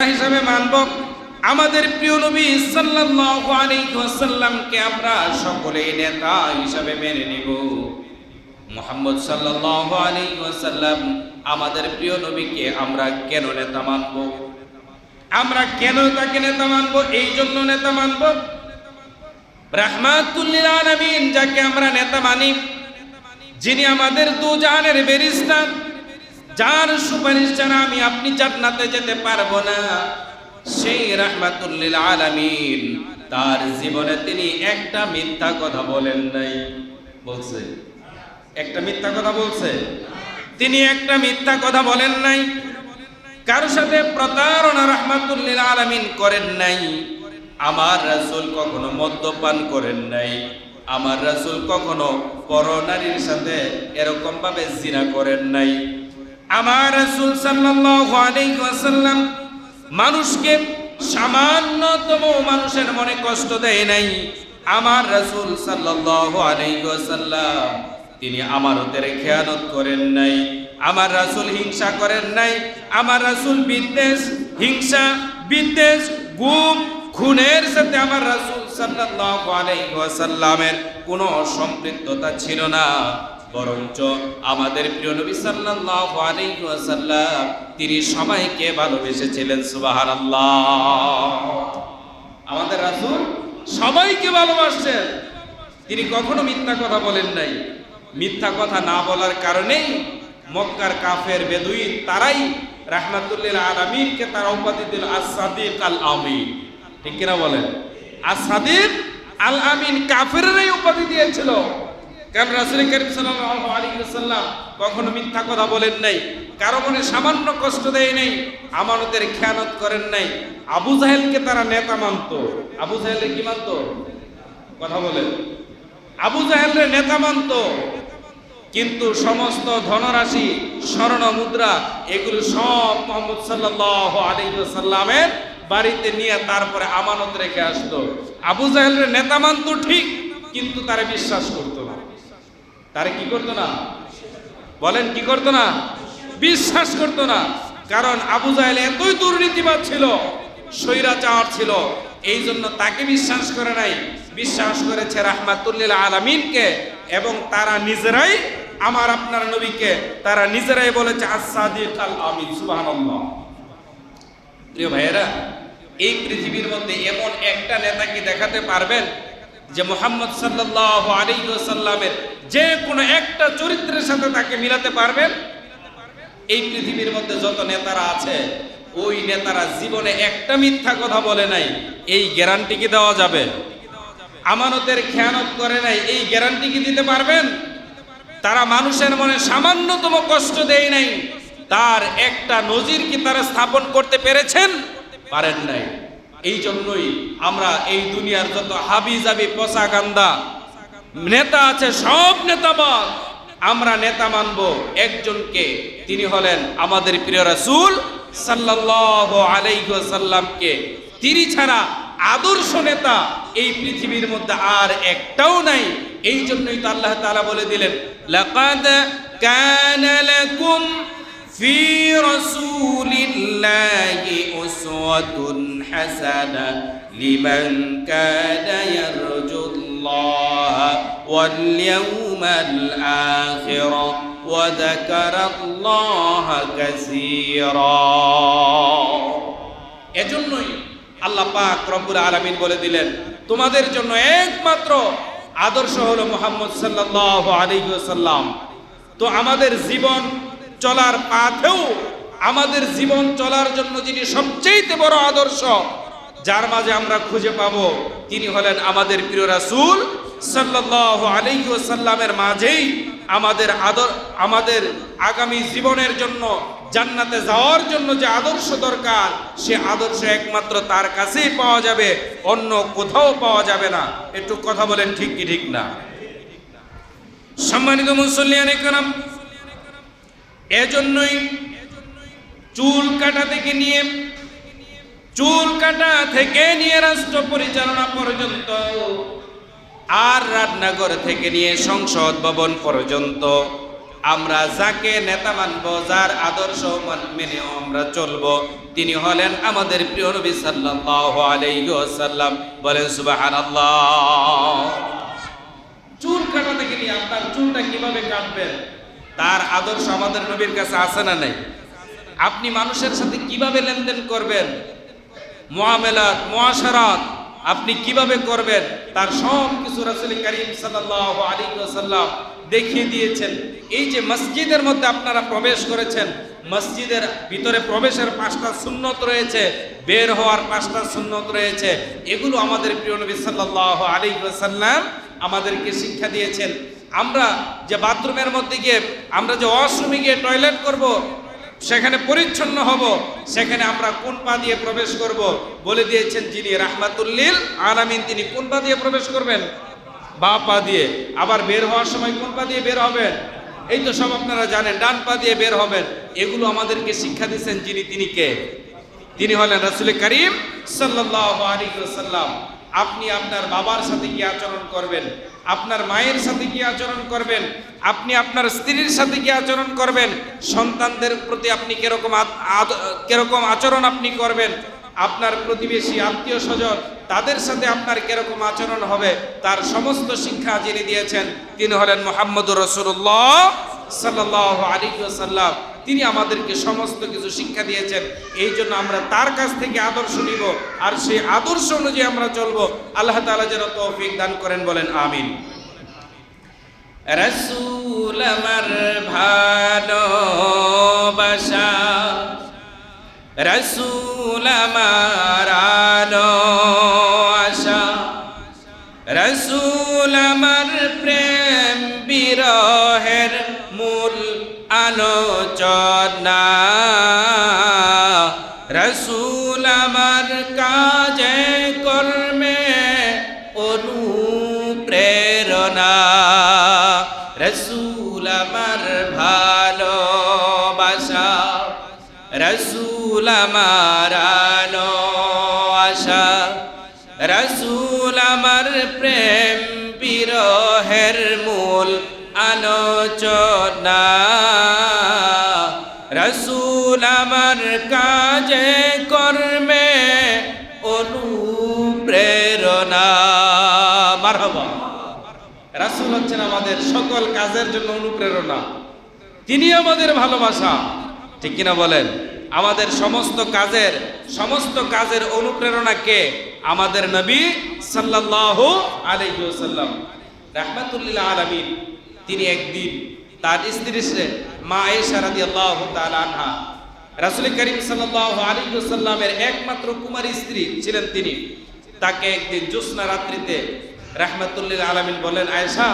হিসাবে মানব, আমাদের প্রিয় নবী সাল্লাল্লাহু আলাইহি ওয়াসাল্লামকে আমরা সকলেই নেতা হিসাবে মেনে নিব। মুহাম্মদ সাল্লাল্লাহু আলাইহি ওয়াসাল্লাম আমাদের প্রিয় নবীকে আমরা কেন নেতা মানব? আমরা কেন তাকে নেতা মানব? এই জন্য নেতা মানব? রাহমাতুল্লিল আলামিন, যাকে আমরা নেতা মানি, যিনি আমাদের দু জাহানের বেরিস্তান যার সুপারিশ ছাড়া আমি আপনি জান্নাতে যেতে পারব না। সেই রাহমাতুল্লিল আলামিন, তার জীবনে তিনি একটা মিথ্যা কথা বলেন নাই। বলছে। একটা মিথ্যা কথা বলছে? তিনি একটা মিথ্যা কথা বলেন নাই। কারও সাথে? প্রতারণা রাহমাতুল্লিল আলামিন করেন নাই। আমার রাসূল কখনো মদ্যপান করেন নাই। আমার রাসূল কখনো পরনারীর সাথে এরকম ভাবে জিনা করেন নাই। আমার রাসূল ওয়াসাল্লাম মানুষকে সামান্যতম মানুষের মনে কষ্ট দেয় নাই। আমার রাসূল ওয়াসাল্লাম, তিনি আমানতের খেয়ানত করেন নাই, আমার রাসূল হিংসা করেন নাই, আমার রাসূল বিদ্বেষ, হিংসা, বিদ্বেষ, গুম, খুনের সাথে আমার রাসূল সাল্লাল্লাহু আলাইহি ওয়াসাল্লামের কোনো সম্পৃক্ততা ছিল না। বরঞ্চ আমাদের প্রিয় নবী সাল্লাল্লাহু আলাইহি ওয়াসাল্লাম তিনি সবাইকে ভালোবেসেছিলেন, সুবহানাল্লাহ। আমাদের রাসূল সবাইকে ভালোবাসছেন। তিনি কখনো মিথ্যা কথা বলেন নাই। মিথ্যা কথা না বলার কারণেই মক্কার কাফের বেদুইন তারাই রাহমাতুল্লিল আলামিনকে তারা উপাধি দিল আস-সাদিক আল আমিন। ঠিক কিনা বলেন? আস-সাদিক আল আমিন কাফেররাই উপাধি দিয়েছিল। কারণ রাসূল করিম ওয়াসাল্লাম কখনো মিথ্যা কথা বলেন নাই, কারও মনে সামান্য কষ্ট দেয় নাই, আমানতের খেয়ানত করেন নাই। আবু জাহেলকে তারা নেতা মানত। আবু জাহেলের কি মানত? কথা বলেন। আবু জাহেলের নেতা মানত। কিন্তু সমস্ত ধনরাশি, স্বর্ণ মুদ্রা, এগুলো সব মোহাম্মদ সাল্লাহ আলাইসাল্লামের বাড়িতে নিয়ে তারপরে আমানত রেখে আসতো। আবু জাহেলের নেতা মানত ঠিক, কিন্তু তারা বিশ্বাস করতো তারা কি করতো না? বলেন, কি করতো না? বিশ্বাস করতো না। কারণ আবু জাহেল এতই দুর্নীতিবাদ ছিল, স্বৈরাচার ছিল এই জন্য তাকে বিশ্বাস করে নাই। বিশ্বাস করেছে রাহমাতুল্লিল আলামিনকে এবং তারা নিজেরাই আমার আপনার নবীকে, তারা নিজেরাই বলেছে আসাদিক আল আমিন সুবহানাল্লাহ। প্রিয় ভাইয়েরা, এই পৃথিবীর মধ্যে এমন একটা নেতা কি দেখাতে পারবেন? যে মোহাম্মদ সাল্লাহ আলী সাল্লামের যে কোনো একটা চরিত্রের সাথে তাকে মিলাতে পারবেন। এই পৃথিবীর মধ্যে যত নেতারা আছে, ওই নেতারা জীবনে একটা মিথ্যা কথা বলে নাই, এই গ্যারান্টি কি দেওয়া যাবে? আমানতের খেয়ানত করে নাই, এই গ্যারান্টি কি দিতে পারবেন? তারা মানুষের মনে সামান্যতম কষ্ট দেয় নাই, তার একটা নজির কি তারা স্থাপন করতে পেরেছেন? পারেন নাই। এই জন্যই আমরা এই দুনিয়ার যত হাবি জাবি পচা গান্দা নেতা আছে, সব নেতাবাদ আমরা নেতা মানব একজনকে, তিনি হলেন আমাদের প্রিয় রাসূল সাল্লাল্লাহু আলাইহি তিনি ছাড়া আদর্শ নেতা এই পৃথিবীর মধ্যে আর একটাও নাই। এই জন্যই তো আল্লাহ তাআলা বলে দিলেন, লাকাদ কানা লাকুম ফি রাসূলিল্লাহি উসওয়াতুন হাসানা লিমান কানা ইয়ারজুল্লাহ ওয়াল ইয়াউমাল আখির وذكر الله كثيرا এজন্যই আল্লাহ পাক রব্বুল আলামিন বলে দিলেন তোমাদের জন্য একমাত্র আদর্শ হলো মোহাম্মদ সাল্লাল্লাহু আলাইহি ওয়াসাল্লাম তো আমাদের জীবন চলার পাথেও আমাদের জীবন চলার জন্য যিনি সবচেয়ে বড় আদর্শ, যার মাঝে আমরা খুঁজে পাব, তিনি হলেন আমাদের প্রিয় রাসুল সাল্লাল্লাহু আলাইহি ওয়াসাল্লামের মাঝেই আমাদের আদর, আমাদের আগামী জীবনের জন্য, জান্নাতে যাওয়ার জন্য যে আদর্শ দরকার, সে আদর্শ একমাত্র তার কাছেই পাওয়া যাবে, অন্য কোথাও পাওয়া যাবে না। একটু কথা বলেন ঠিক কি ঠিক না? সম্মানিত মুসল্লিয়ান এজন্যই চুল কাটা থেকে নিয়ে, চুল কাটা থেকে নিয়ে রাষ্ট্র পরিচালনা পর্যন্ত, আর রান্নাঘর থেকে নিয়ে সংসদ ভবন পর্যন্ত, আমরা যাকে নেতা মানব, যার আদর্শ মান- আমরা চলব। তিনি হলেন আমাদের প্রিয় নবী সাল্লাল্লাহু আলাইহি ওয়াসাল্লাম। বলেন, সুবহানাল্লাহ। চুল কাটা থেকে নিয়ে আপনার চুলটা কীভাবে কাটবেন? তার আদর্শ আমাদের নবীর কাছে আছে না নাই? আপনি মানুষের সাথে কীভাবে লেনদেন করবেন? মুআমেলাত, মুআশারাত, আপনি কীভাবে করবেন? তার সব কিছু রাসূল করিম সাল্লাল্লাহু আলাইহি ওয়াসাল্লাম দেখিয়ে দিয়েছেন। এই যে মসজিদের মধ্যে আপনারা প্রবেশ করেছেন, মসজিদের ভিতরে প্রবেশের পাঁচটা সুন্নত রয়েছে, বের হওয়ার পাঁচটা সুন্নত রয়েছে। এগুলো আমাদের প্রিয় নবী সাল্লাল্লাহু আলাইহি ওয়াসাল্লাম আমাদেরকে শিক্ষা দিয়েছেন। আমরা যে বাথরুমের মধ্যে গিয়ে, আমরা যে ওয়াশরুমে গিয়ে টয়লেট করব সেখানে পরিচ্ছন্ন হব, সেখানে আমরা কোন পা দিয়ে প্রবেশ করব? বলে দিয়েছেন যিনি রাহমাতুল্লিল আলামিন, তিনি কোন পা দিয়ে প্রবেশ করবেন? বা পা দিয়ে। আবার বের হওয়ার সময় কোন পা দিয়ে বের হবেন? এই তো সব আপনারা জানেন, ডান পা দিয়ে বের হবেন। এগুলো আমাদেরকে শিক্ষা দিয়েছেন যিনি, তিনি কে? তিনি হলেন রাসূল করিম সাল্লাল্লাহু আলাইহি ওয়াসাল্লাম। আপনি আপনার বাবার সাথে কি আচরণ করবেন? আপনার মায়ের সাথে কি আচরণ করবেন? আপনি আপনার স্ত্রীর সাথে কি আচরণ করবেন? সন্তানদের প্রতি আপনি কীরকম কীরকম আচরণ আপনি করবেন? আপনার প্রতিবেশী, আত্মীয় স্বজন, তাদের সাথে আপনার কীরকম আচরণ হবে? তার সমস্ত শিক্ষা যিনি দিয়েছেন, তিনি হলেন মোহাম্মদুর রসুল্লাহ সাল্লাহ আলী সাল্লাম তিনি আমাদেরকে সমস্ত কিছু শিক্ষা দিয়েছেন। এই জন্য আমরা তার কাছ থেকে আদর্শ নিব আর সেই আদর্শ অনুযায়ী আমরা চলবো। আল্লাহ তালা যেন তৌফিক দান করেন, বলেন আমিন। রসুল আমার ভালোবাসা, রসুল আমার রসুল আমার আশা, রসুল আমার প্রেম বিরহের মূল আলোচনা। রসুল আমার কাজে কর্মে অনুপ্রেরণা। মারহাবা। রাসূল হচ্ছেন আমাদের সকল কাজের জন্য অনুপ্রেরণা। তিনি আমাদের ভালোবাসা। ঠিক কিনা বলেন? আমাদের সমস্ত কাজের সমস্ত কাজের অনুপ্রেরণা কে? আমাদের নবী সাল্লাল্লাহু আলাইহি ওয়াসাল্লাম। রাহমাতুল্লিল আলামিন, তিনি একদিন তার স্ত্রী মা আয়েশা রাদিয়াল্লাহু তাআলা আনহা, রাসূল করিম সাল্লাল্লাহু আলাইহি ওয়াসাল্লামের একমাত্র কুমারী স্ত্রী ছিলেন তিনি। তাকে একদিন জ্যোৎস্না রাত্রিতে রাহমাতুল্লিল আলামিন বলেন আয়েশা,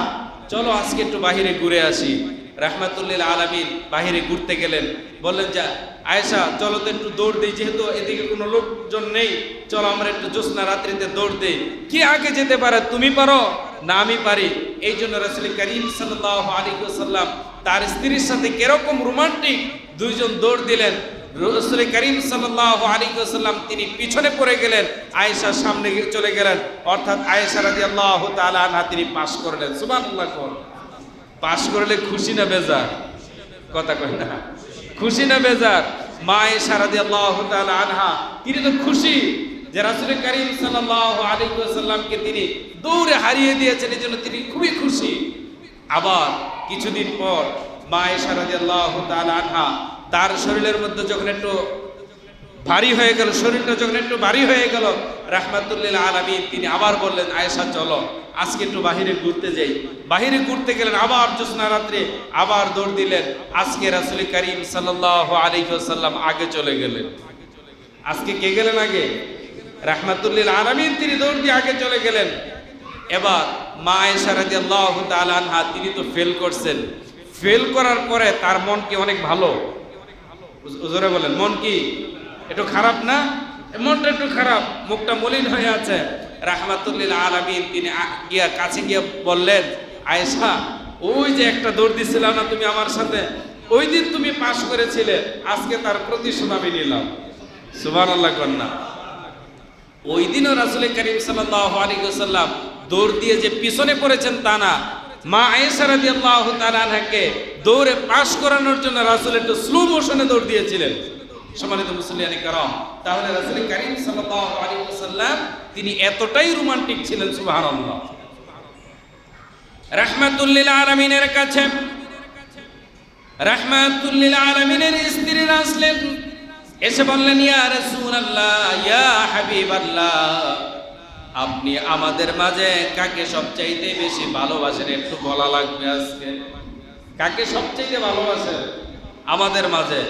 চলো আজকে একটু বাহিরে ঘুরে আসি। রাহমাতুল্লিল আলামিন বাহিরে ঘুরতে গেলেন। বললেন, যা, আয়েশা, চলো তো একটু দৌড় দিই, যেহেতু এদিকে কোনো লোকজন নেই, চলো আমরা একটু জ্যোৎস্না রাত্রিতে দৌড় দিই। কে আগে যেতে পারে, তুমি পারো? না, আমি পারি। এই জন্য রাসূল করিম সাল্লাল্লাহু আলাইহি ওয়াসাল্লাম তার স্ত্রীর সাথে কীরকম রোমান্টিক দুইজন দৌড় দিলেন। রসুল করিম সাল্লাল্লাহু আলাইহি ওয়াসাল্লাম তিনি পিছনে পড়ে গেলেন, আয়েশা সামনে চলে গেলেন। অর্থাৎ আয়েশা রাদিয়াল্লাহু তাআলা আনহা তিনি পাশ করলেন। সুবহানাল্লাহ পাস করলে খুশি না বেজার? কথা কই না। খুশি না বেজার? মা আয়েশা রাদিয়াল্লাহু তাআলা আনহা, তিনি তো খুশি যে রাসূল করিম সাল্লাল্লাহু আলাইহি ওয়াসাল্লামকে তিনি দৌড়ে হারিয়ে দিয়েছেন এই জন্য তিনি খুবই খুশি। আবার কিছুদিন পর মা আয়েশা রাদিয়াল্লাহু তাআলা আনহা, তার শরীরের মধ্যে যখন একটু ভারী হয়ে গেল, শরীরটা যখন একটু ভারী হয়ে গেল রাহমাতুল্লিল আলামিন, তিনি আবার বললেন, আয়েশা, চলো। আজকে একটু বাহিরে ঘুরতে যাই। বাহিরে ঘুরতে গেলেন, আবার জ্যোৎস্না রাত্রে আবার দৌড় দিলেন। আজকে রাসুল করিম সাল্লাল্লাহু আলাইহি ওয়াসাল্লাম আগে চলে গেলেন। আজকে কে গেলেন আগে? রাহমাতুল্লিল আলামিন, তিনি দৌড় দিয়ে আগে চলে গেলেন। এবার মা আয়েশা রাদিয়াল্লাহু তাআলা আনহা, তিনি তো ফেল করছেন। ফেল করার পরে তার মন কি অনেক ভালো? জোরে বলেন, মন কি একটু খারাপ না? মনটা একটু খারাপ, মুখটা মলিন হয়ে আছে। রাহমাতুল্লিল আলামিন, তিনি গিয়া কাছে গিয়ে বললেন, আয়েশা, ওই যে একটা দৌড় দিছিল না তুমি আমার সাথে? ওই দিন তুমি পাশ করেছিলে, আজকে তার প্রতিশোধ আমি নিলাম। সুবহানাল্লাহ কন্যা। ওই দিনও রাসূল করিম ওয়াসাল্লাম দৌড় দিয়ে যে পিছনে পড়েছেন তা না। মা আয়েশা রাদিয়াল্লাহু তাআলা আনহাকে দৌড়ে পাশ করানোর জন্য রাসূল একটু স্লো মোশনে দৌড় দিয়েছিলেন। সম্মানিত মুসলিয়ানি কারাম, তাহলে রাসূল করিম সাল্লাল্লাহু আলাইহি ওয়াসাল্লাম তিনি এতটাই রোমান্টিক ছিলেন, সুবহানাল্লাহ। রাহমাতুল্লিল আলামিনের কাছে রাহমাতুল্লিল আলামিনের স্ত্রীরা আসলেন। এসে বললেন, ইয়া রাসূলুল্লাহ, ইয়া হাবিবাল্লাহ, আপনি আমাদের মাঝে কাকে সবচাইতে বেশি ভালোবাসেন একটু বলা লাগবে আজকে? কাকে সবচাইতে ভালোবাসেন? আমাদের মাঝে,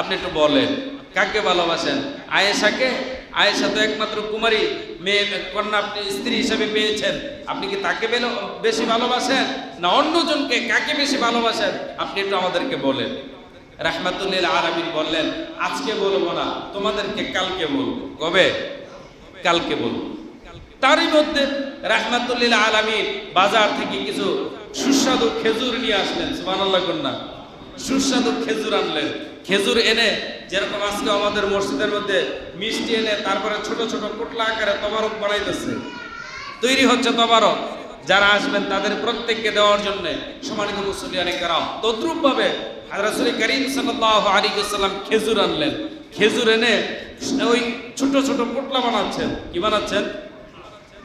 আপনি একটু বলেন। কাকে ভালোবাসেন? আয়েশাকে? আয়েশা তো একমাত্র কুমারী, মেয়ে, কন্যা আপনি স্ত্রী হিসেবে পেয়েছেন। আপনি কি তাকে বেশি ভালোবাসেন? না অন্যজনকে কাকে বেশি ভালোবাসেন? আপনি একটু আমাদেরকে বলেন। রাহমাতুল্লিল আলামিন বললেন, আজকে বলব না, তোমাদেরকে কালকে বলব। কবে? কালকে বলব। তারই মধ্যে রাহমাতুল্লিল আলামিন বাজার থেকে কিছু সুস্বাদু খেজুর নিয়ে আসলেন, সুবহানাল্লাহ কন্যা। সুস্বাদু খেজুর আনলেন। খেজুর এনে যেরকম আজকে আমাদের মসজিদের মধ্যে মিষ্টি এনে তারপরে ছোট ছোট পোটলা আকারে তবারক বানাইতেছে। তৈরি হচ্ছে তবারক। যারা আসবেন তাদের প্রত্যেককে দেওয়ার জন্য সম্মানিত মুসলিয়ানে কারাম তদ্রুপ ভাবে রাসূল করিম আলাইহি ওয়াসাল্লাম খেজুর আনলেন। খেজুর এনে ওই ছোট ছোট পোটলা বানাচ্ছেন। কি বানাচ্ছেন?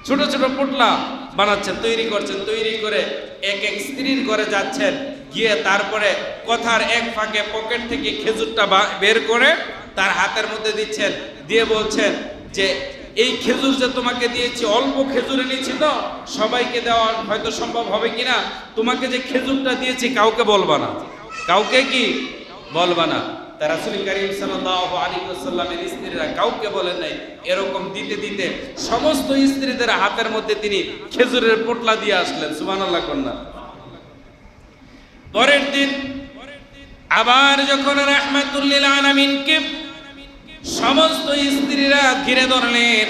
ছোট ছোট পোটলা বানাচ্ছেন, তৈরি করছেন, তৈরি করে এক এক স্ত্রীর ঘরে যাচ্ছেন। গিয়ে তারপরে কথার এক ফাঁকে পকেট থেকে খেজুরটা বের করে তার হাতের মধ্যে দিচ্ছেন। দিয়ে বলছেন যে, এই খেজুর যে তোমাকে দিয়েছি, অল্প খেজুর এনেছি তো, সবাইকে দেওয়া হয়তো সম্ভব হবে কিনা? তোমাকে যে খেজুরটা দিয়েছি, কাউকে বলবা না। কাউকে কি? বলবা না। তার রাসূল করিম ওয়াসাল্লামের স্ত্রীরা কাউকে বলেন নাই। এরকম দিতে দিতে সমস্ত স্ত্রীদের হাতের মধ্যে তিনি খেজুরের পোটলা দিয়ে আসলেন। সুবহানাল্লাহ কন্যা। পরের দিন আবার যখন রাহমাতুল্লিল আলামিনকে সমস্ত স্ত্রীরা ঘিরে ধরলেন,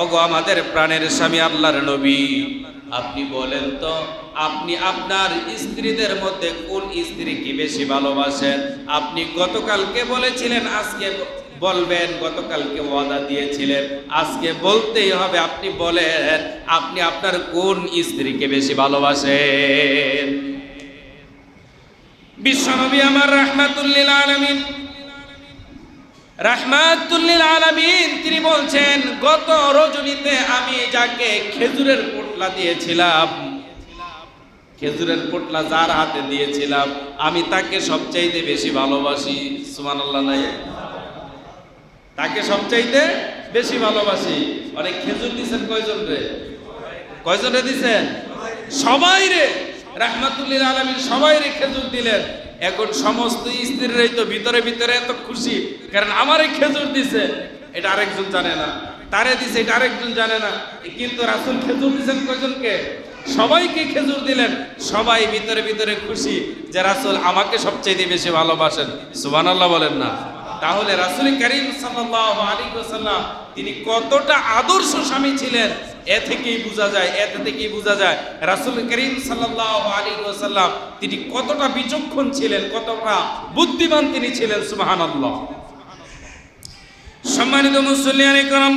ওগো আমাদের প্রাণের স্বামী আল্লাহর নবী, আপনি বলেন তো, আপনি আপনার স্ত্রীদের মধ্যে কোন স্ত্রীকে বেশি ভালোবাসেন? আপনি গতকালকে বলেছিলেন, আজকে বলবেন, গতকালকে ওয়াদা দিয়েছিলেন, আজকে বলতেই হবে, আপনি বলেন, আপনি আপনার কোন স্ত্রীকে বেশি ভালোবাসেন? বিশ্বনবী আমার রাহমাতুল্লিল আলামিন। রাহমাতুল্লিল আলামিন, তিনি বলছেন, গত রজনীতে আমি যাকে খেজুরের পোটলা দিয়েছিলাম, খেজুরের পোটলা যার হাতে দিয়েছিলাম, আমি তাকে সবচাইতে বেশি ভালোবাসি। সুবহানাল্লাহ, নাই? তাকে সবচাইতে বেশি ভালোবাসি। অনেক খেজুর দিছেন কয়জন রে? কয়জনে দিছেন? সবাই রে! রাহমাতুল্লিল আলামিন সবাই খেজুর দিলেন। এখন সমস্ত স্ত্রীরাই তো ভিতরে ভিতরে এত খুশি, কারণ আমারে খেজুর দিছে। এটা আরেকজন জানে না, তারে দিছে, এটা আরেকজন জানে না। কিন্তু রাসূল খেজুর দিছেন কয়জনকে? সবাইকে খেজুর দিলেন। সবাই ভিতরে ভিতরে খুশি যে রাসূল আমাকে সবচেয়ে বেশি ভালোবাসেন। সুবহানাল্লাহ বলেন না। তাহলে রাসূল করিম সাল্লাল্লাহু আলাইহি ওয়াসাল্লাম তিনি কতটা আদর্শ স্বামী ছিলেন? এ থেকেই বোঝা যায়, এ থেকেই বোঝা যায়। রাসুল করিম সাল্লাল্লাহু আলাইহি ওয়াসাল্লাম তিনি কতটা বিচক্ষণ ছিলেন, কতটা বুদ্ধিমান তিনি ছিলেন, সুবহানাল্লাহ। সম্মানিত মুসল্লিয়ানে করম,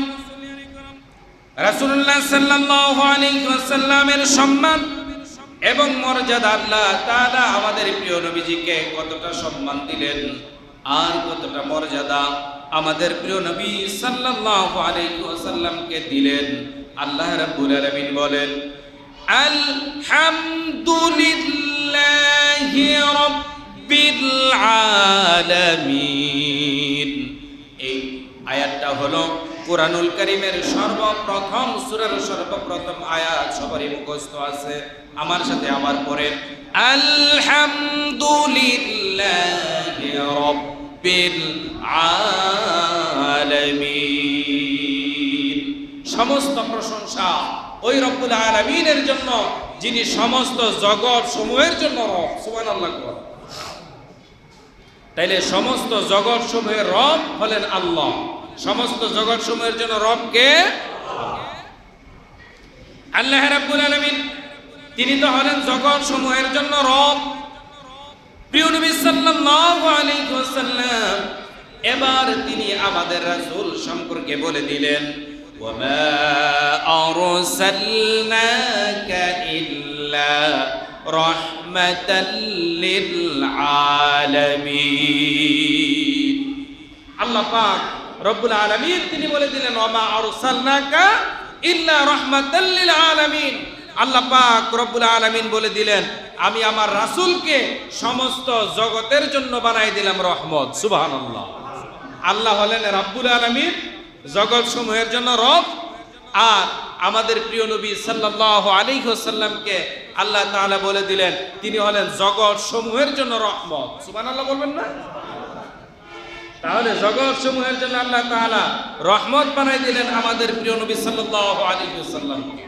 রাসূলুল্লাহ সাল্লাল্লাহু আলাইহি ওয়াসাল্লামের সম্মান এবং মর্যাদা আল্লাহ তাআলা আমাদের প্রিয় নবীজিকে কতটা সম্মান দিলেন আর কতটা মর্যাদা আমাদের প্রিয় নবী সাল্লাল্লাহু আলাইহি ওয়াসাল্লামকে দিলেন। আল্লাহ রাব্বুল আলামিন বলেন, আলহামদুলিল্লাহি রাব্বিল আলামিন। এই আয়াতটা হলো কোরআনুল করিমের সর্বপ্রথম, সূরার সর্বপ্রথম আয়াত সবারই মুখস্থ আছে। আমার সাথে আবার পড়েন, আলহামদুলিল্লাহি রাব্বিল আলামিন। সমস্ত প্রশংসা ওই রব্বুল আলামিনের জন্য, যিনি সমস্ত জগৎ সমূহের জন্য রব, সুবহানাল্লাহ কর। তাইলে সমস্ত জগৎ সমূহের রব হলেন আল্লাহ। সমস্ত জগৎ সমূহের জন্য রবকে আল্লাহ রাব্বুল আলমিন, তিনি তো হলেন জগৎ সমূহের জন্য রব। প্রিয় নবী সাল্লাল্লাহু আলাইহি ওয়াসাল্লাম, এবার তিনি আমাদের রাসূল সম্পর্কে বলে দিলেন। ওয়ামা আরসালনাকা ইল্লা إلا رحمة للعالمين আল্লাহ পাক রব্বুল আলামিন তিনি বলে দিলেন ওমা আরসালনাকা ইল্লা রাহমাতাল লিল আলামিন আল্লাহ পাক রব্বুল আলামিন বলে দিলেন আমি আমার রাসূলকে সমস্ত জগতের জন্য বানাই দিলাম রহমত সুবহানাল্লাহ আল্লাহ হলেন রাব্বুল আলামিন জগৎ সমূহের জন্য রব আর আমাদের প্রিয় নবী সাল্লাল্লাহু আলাইহি ওয়াসাল্লামকে আল্লাহ তাআলা বলে দিলেন, তিনি হলেন জগৎ সমূহের জন্য রহমত। সুবহানাল্লাহ বলবেন না? তাহলে জগৎ সমূহের জন্য আল্লাহ তাআলা রহমত বানাই দিলেন আমাদের প্রিয় নবী সাল্লাল্লাহু আলাইহি ওয়াসাল্লামকে।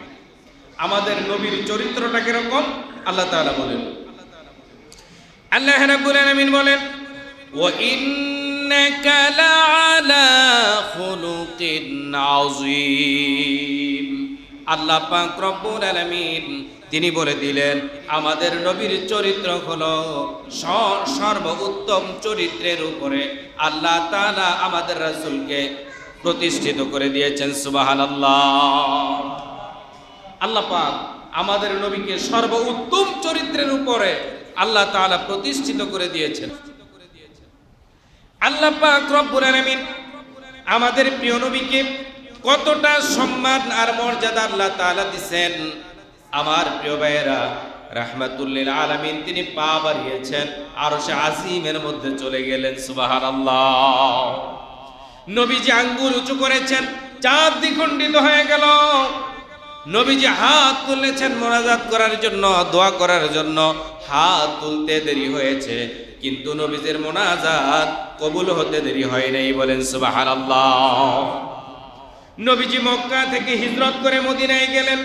আমাদের নবীর চরিত্রটা কীরকম? আল্লাহ তাআলা বলেন। আল্লাহ রাব্বুল আলামিন বলেন, ওয়া ইন্নাকা লাআলা খুলুকিন আযীম আল্লাহ পাক রব্বুল আলামিন তিনি বলে দিলেন, আমাদের নবীর চরিত্র হলো স- সর্বোত্তম চরিত্রের উপরে আল্লাহ তাআলা আমাদের রাসূলকে প্রতিষ্ঠিত করে দিয়েছেন, সুবহানাল্লাহ। আল্লাহ পাক আমাদের নবীকে সর্বোত্তম চরিত্রের উপরে আল্লাহ তাআলা প্রতিষ্ঠিত করে দিয়েছেন। আল্লাহ পাক রব্বুল আলামিন আমাদের প্রিয় নবীকে কতটা সম্মান আর মর্যাদা আল্লাহ তাআলা দিবেন আমার প্রিয় ভাইয়েরা, রাহমাতুল্লিল আলামিন, তিনি পা বাড়িয়েছেন আর সে আজিমের মধ্যে চলে গেলেন, সুবহানাল্লাহ। নবীজি আঙ্গুল উঁচু করেছেন, চাঁদ দ্বিখণ্ডিত হয়ে গেল। নবীজি হাত তুলেছেন মোনাজাত করার জন্য, দোয়া করার জন্য, হাত তুলতে দেরি হয়েছে। কিন্তু নবীজের মোনাজাত কবুল হতে দেরি হয় নাই, বলেন সুবাহার নবীজি মক্কা থেকে হিজরত করে মদিনায় গেলেন।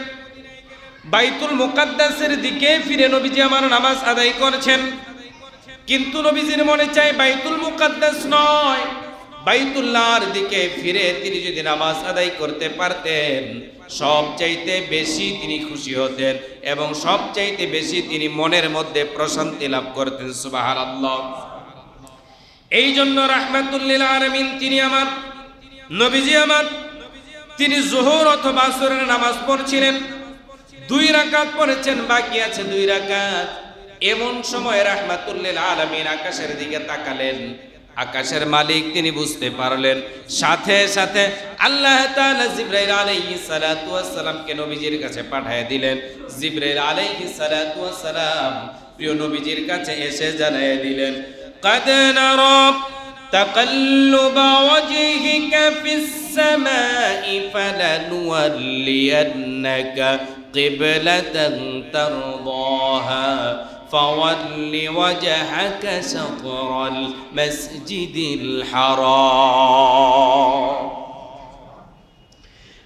বাইতুল মুকাদ্দাসের দিকে ফিরে নবীজি আমার নামাজ আদায় করছেন। কিন্তু নবীজির মনে চায় বাইতুল মুকাদ্দাস নয়। বাইতুল্লাহর দিকে ফিরে তিনি যদি নামাজ আদায় করতে পারতেন, সবচাইতে বেশি তিনি খুশি হতেন এবং সবচাইতে বেশি তিনি মনের মধ্যে প্রশান্তি লাভ করতেন, সুবহানাল্লাহ। এই জন্য রাহমাতুল্লিল আলামিন তিনি আমার নবীজি আমার, তিনি জোহর অথবা আসরের নামাজ পড়ছিলেন, দুই রাকাত পড়েছেন, বাকি আছে দুই রাকাত। এমন সময় রাহমাতুল্লিল আলামিন আকাশের দিকে তাকালেন। আকাশের মালিক তিনি বুঝতে পারলেন সাথে সাথে আল্লাহ তাআলা জিবরাইল আলাইহিস সালাতু ওয়াস সালামকে নবীজির কাছে পাঠিয়ে দিলেন জিবরাইল আলাইহিস সালাতু ওয়াস সালাম প্রিয় নবীজির কাছে এসে জানিয়ে দিলেন قد نرى تقلب وجهك في السماء فلنولينك قبلة ترضاها فول وجهك شطر المسجد الحرام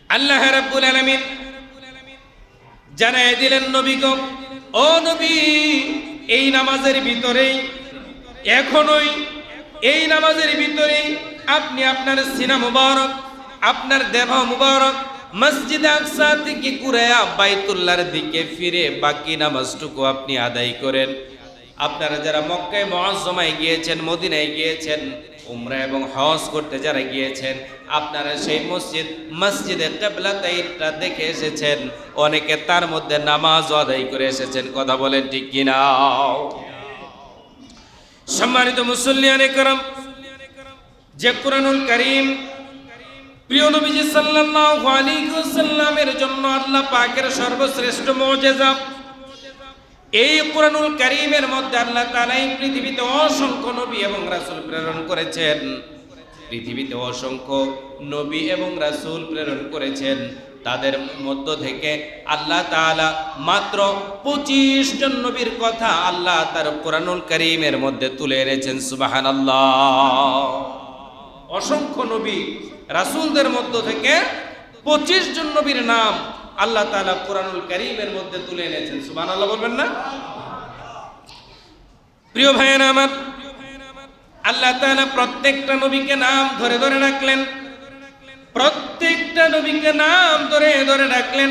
আল্লাহ রাব্বুল আলামিন জানায় দিলেন নবীগণ ও নবী এই নামাজের ভিতরেই এখনোই এই নামাজের ভিতরেই আপনি আপনার সিনা মুবারক আপনার দেহ মুবারক মসজিদ আকসা থেকে কুরায়া বাইতুল্লাহর দিকে ফিরে বাকি নামাজটুকু আপনি আদায় করেন। আপনারা যারা মক্কায় মহাজমায় গিয়েছেন, মদিনায় গিয়েছেন, উমরা এবং হজ করতে যারা গিয়েছেন, আপনারা সেই মসজিদ, মসজিদে কেবলাতাইনটা দেখে এসেছেন। অনেকে তার মধ্যে নামাজ আদায় করে এসেছেন। কথা বলেন ঠিক কিনা? সম্মানিত মুসল্লিয়ানে করম যে কোরআনুল করিম প্রিয় নবীজি সাল্লাল্লাহু আলাইহি ওয়াসাল্লামের জন্য আল্লাহ পাকের সর্বশ্রেষ্ঠ মুজিজা। এই কোরআনুল করিমের মধ্যে আল্লাহ তাআলা পৃথিবীতে অসংখ্য নবী এবং রাসূল প্রেরণ করেছেন। পৃথিবীতে অসংখ্য নবী এবং রাসূল প্রেরণ করেছেন। তাদের মধ্য থেকে আল্লাহ তাআলা মাত্র পঁচিশ জন নবীর কথা আল্লাহ তার কোরআনুল করিমের মধ্যে তুলে এনেছেন, সুবহানাল্লাহ। অসংখ্য নবী রাসূলদের মধ্য থেকে পঁচিশ জন নবীর নাম আল্লাহ তাআলা কোরআনুল করিমের মধ্যে তুলে এনেছেন। সুবহানাল্লাহ বলবেন না? প্রিয় ভাইয়েরা আমার, আল্লাহ তাআলা প্রত্যেকটা নবীকে নাম ধরে ধরে রাখলেন প্রত্যেকটা নবীকে নাম ধরে ধরে রাখলেন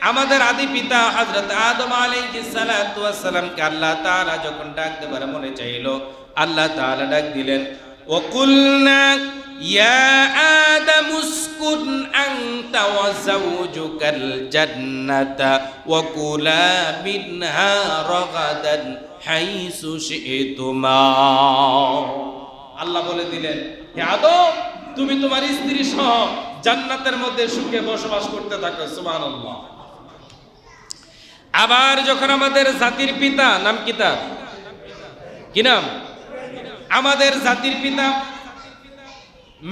আমাদের আদি পিতা হযরত আদম আলাইহিস সালাতু ওয়াস সালামকে আল্লাহ তাআলা যখন ডাক দেবার মনে চাইলো, আল্লাহ তাআলা ডাক দিলেন। وقلنا يا آدم اسكن أنت أنت وزوجك الجنة وكلا منها رغدا حيث شئتما আল্লাহ বলে দিলেন হে আদম তুমি তোমার স্ত্রী সহ জান্নাতের মধ্যে সুখে বসবাস করতে থাকো সুবহানাল্লাহ আবার যখন আমাদের জাতির পিতা নাম কি তার কি নাম আমাদের জাতির পিতা।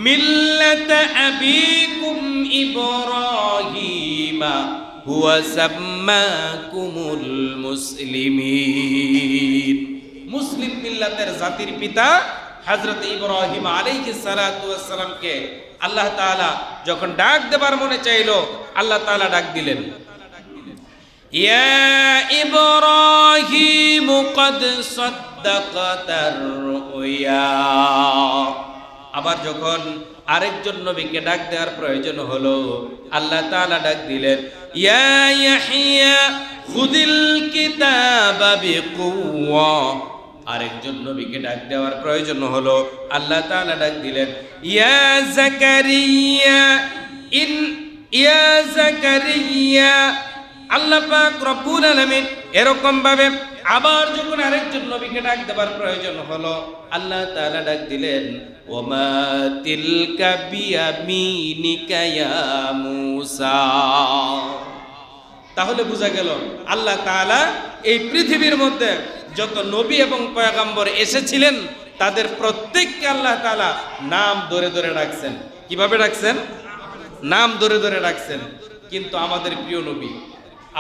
মিল্লাত আবিকুম ইব্রাহিমা, হুয়া সাম্মাকুমুল মুসলিমিন। মুসলিম মিল্লাতের জাতির পিতা হযরত ইব্রাহিম আলাইহিস সালাতু ওয়াস সালামকে আল্লাহ তাআলা যখন ডাক দেবার মনে চাইলো, আল্লাহ তাআলা ডাক দিলেন। يا إبراهيم قد صدقت الرؤيا আবার যখন আরেকজন নবীকে ডাক দেওয়ার প্রয়োজন হলো আল্লাহ তাআলা ডাক দিলেন ইয়া ইয়াহিয়া খুদিল কিতাবা বিকুওয়া আরেকজন নবীকে ডাক দেওয়ার প্রয়োজন হলো আল্লাহ তাআলা ডাক দিলেন ইয়া জাকারিয়া ইন ইয়া জাকারিয়া আল্লাহ পাক রব্বুল আলামিন এরকম ভাবে আবার যখন আরেকজন নবীকে ডাক দেবার প্রয়োজন হলো, আল্লাহ তাআলা ডাক দিলেন, ওমা তিলকা বিয়ামিনিকা ইয়া তাহলে বোঝা গেল, আল্লাহ তাআলা এই পৃথিবীর মধ্যে যত নবী এবং পয়গাম্বর এসেছিলেন, তাদের প্রত্যেককে আল্লাহ তাআলা নাম ধরে ধরে ডাকছেন। কীভাবে ডাকছেন? নাম ধরে ধরে ডাকছেন। কিন্তু আমাদের প্রিয় নবী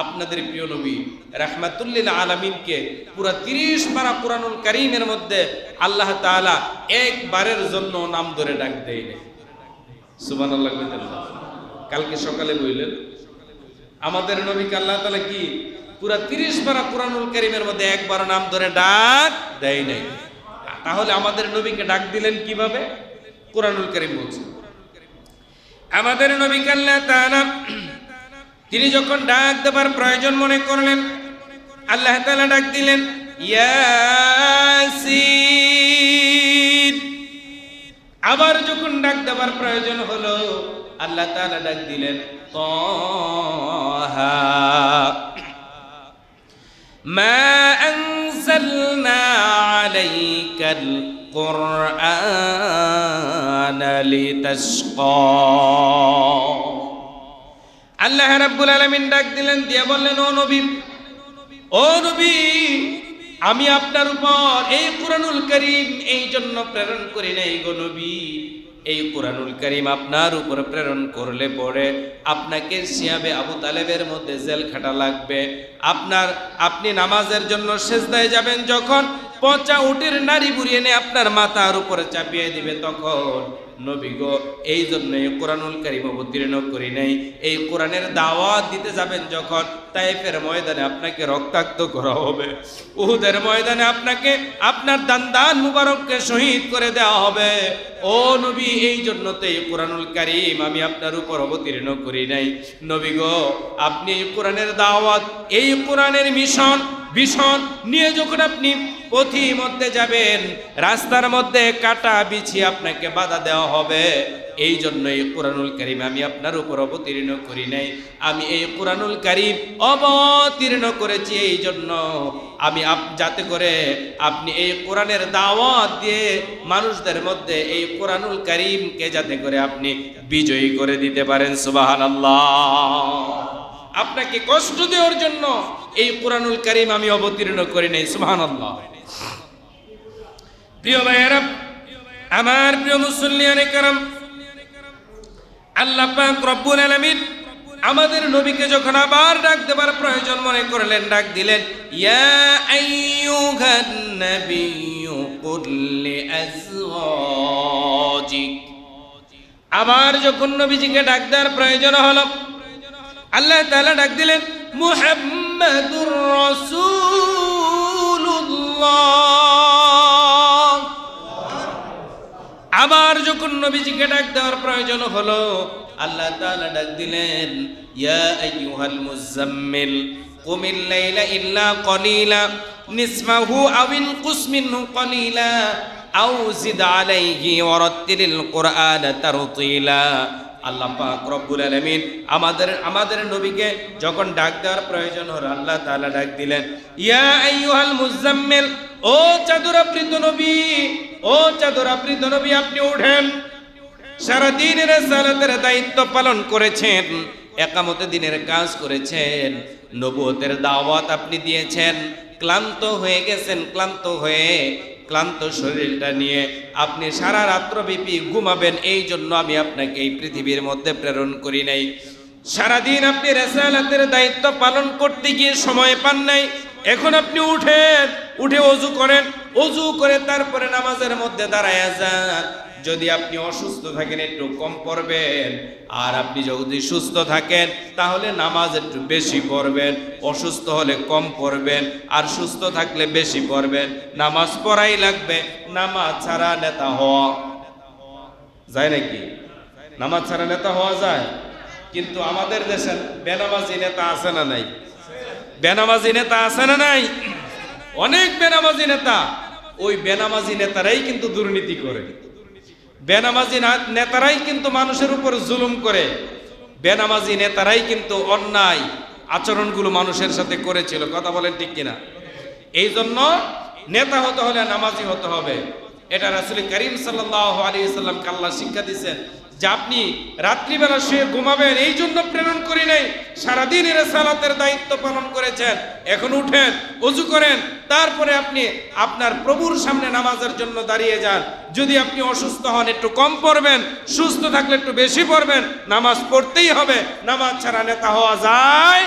আপনাদের প্রিয় নবী, রাহমাতুল্লিল আলমিনকে পুরা তিরিশ পারা পুরানুল করিমের মধ্যে আল্লাহ তাআলা একবারের জন্য নাম ধরে ডাক দেয় সুবান আল্লাহ কালকে সকালে বললেন, আমাদের নবীকে আল্লাহ তাআলা কি পুরা তিরিশ পারা পুরানুল করিমের মধ্যে একবার নাম ধরে ডাক দেয় নাই? তাহলে আমাদের নবীকে ডাক দিলেন কীভাবে? কোরআনুল করিম বলছে, আমাদের নবীকে আল্লাহ তাআলা তিনি যখন ডাক দেবার প্রয়োজন মনে করলেন আল্লাহ তাআলা ডাক দিলেন ইয়াসিন আবার যখন ডাক দেবার প্রয়োজন হলো আল্লাহ তাআলা ডাক দিলেন তাহা ما أنزلنا عليك القرآن لتشقى আল্লাহ রাব্বুল আলামিন ডাক দিলেন, দিয়ে বললেন, ও নবী ও নবী, আমি আপনার উপর এই কুরআনুল করিম এই জন্য প্রেরণ করি নাই গো নবী। এই কুরআনুল করিম আপনার উপর প্রেরণ করলে পরে আপনাকে সিয়াবে আবু তালেবের মধ্যে জেল খাটা লাগবে। আপনার, আপনি নামাজের জন্য সেজদায় যাবেন যখন পচা উটের নারী বুড়িয়ে এনে আপনার মাথার উপরে চাপিয়ে দিবে তখন। নবী এই জন্যই কোরআনুল কারিম অবতীর্ণ করি নাই। এই কোরআনের দাওয়াত দিতে যাবেন যখন, তাইফের ময়দানে আপনাকে রক্তাক্ত করা হবে। উহুদের ময়দানে আপনাকে আপনার দান দান মুবারককে শহীদ করে দেওয়া হবে। ও নবী, এই জন্য তো এই কোরআনুল কারিম আমি আপনার উপর অবতীর্ণ করি নাই। নবী গো, আপনি এই কোরআনের দাওয়াত, এই কোরআনের মিশন, ভীষণ। নিয়ে যখন আপনি পথি মধ্যে যাবেন, রাস্তার মধ্যে কাটা বিছিয়ে আপনাকে বাধা দেওয়া হবে। এই জন্য এই কোরআনুল করিম আমি আপনার উপর অবতীর্ণ করি নাই। আমি এই কোরআনুল করিম অবতীর্ণ করেছি এই জন্য আমি আপ- যাতে করে আপনি এই কোরআনের দাওয়াত দিয়ে মানুষদের মধ্যে এই কোরআনুল করিমকে যাতে করে আপনি বিজয়ী করে দিতে পারেন সুবাহান আপনাকে কষ্ট দেওয়ার জন্য এই কোরআনুল করিম আমি অবতীর্ণ করি নাই সুবহান প্রিয় ভাইয়েরা, আমার প্রিয় মুসল্লিয়ানে কারাম আল্লাহ রব্বুল আলামিন আমাদের নবীকে যখন আবার ডাক দেবার প্রয়োজন মনে করলেন, ডাক দিলেন আবার যখন নবীজিকে ডাক দেওয়ার প্রয়োজন হলো, আল্লাহ তাআলা ডাক দিলেন, মুহাম্মাদুর রাসূলুল্লাহ। আবার যখন নবীজিকে ডাক দেওয়ার প্রয়োজন হলো, আল্লাহ তাআলা ডাক দিলেন, ইয়া আইয়ুহাল মুজাম্মিল কুমিল লাইলা ইল্লা কলিলা নিসমাহু আও ইনকুস মিনহু কলিলা, আও জিদ আলাইহি ওয়ারাত্তিলিল কুরআনা তারতিলা। আল্লাহ পাক রব্বুল আলামিন আমাদের আমাদের নবীকে যখন ডাক দেওয়ার প্রয়োজন হলো, আল্লাহ তাআলা ডাক দিলেন, ইয়া আইয়ুহাল মুজাম্মিল ও চাদরাবৃত নবী, ও চাদরাবৃত নবী, আপনি উঠেন। সারা দিনের সালাতের দায়িত্ব পালন করেছেন, একামতে দিনের কাজ করেছেন, নবুয়তের দাওয়াত আপনি দিয়েছেন, ক্লান্ত হয়ে গেছেন, ক্লান্ত হয়ে ক্লান্ত শরীরটা নিয়ে আপনি সারা রাত্রব্যাপী ঘুমাবেন, এই জন্য আমি আপনাকে এই পৃথিবীর মধ্যে প্রেরণ করি নাই। সারাদিন আপনি রেসালাতের দায়িত্ব পালন করতে গিয়ে সময় পান নাই। এখন আপনি উঠেন, উঠে অজু করেন, অজু করে তারপরে নামাজের মধ্যে দাঁড়ায় যান। যদি আপনি অসুস্থ থাকেন, একটু কম পড়বেন। আর আপনি যদি সুস্থ থাকেন, তাহলে নামাজ একটু বেশি পড়বেন। অসুস্থ হলে কম পড়বেন, আর সুস্থ থাকলে বেশি পড়বেন। নামাজ পড়াই লাগবে, নামাজ ছাড়া নেতা হওয়া যায় নাকি? নামাজ ছাড়া নেতা হওয়া যায়? কিন্তু আমাদের দেশে বেনামাজি নেতা আছে না নাই? বেনামাজি নেতা আছে না নাই? অনেক বেনামাজি নেতা। ওই বেনামাজি নেতারাই কিন্তু দুর্নীতি করে। বেনামাজি নেতারাই কিন্তু মানুষের উপর জুলুম করে। বেনামাজি নেতারাই কিন্তু অন্যায় আচরণগুলো মানুষের সাথে করেছিল। কথা বলেন ঠিক কিনা? এই জন্য নেতা হতে হলে নামাজি হতে হবে। এটা রাসুল করিম সাল্লাহ আলী সাল্লাম কাল্লা শিক্ষা দিচ্ছেন যে আপনি রাত্রিবেলা শুয়ে ঘুমাবেন, এই জন্য প্রেরণ করি নাই। সারাদিন এর সালাতের দায়িত্ব পালন করেছেন। এখন উঠেন, অজু করেন, তারপরে আপনি আপনার প্রভুর সামনে নামাজের জন্য দাঁড়িয়ে যান। যদি আপনি অসুস্থ হন, একটু কম পড়বেন, সুস্থ থাকলে একটু বেশি পড়বেন। নামাজ পড়তেই হবে, নামাজ ছাড়া নেতা হওয়া যায়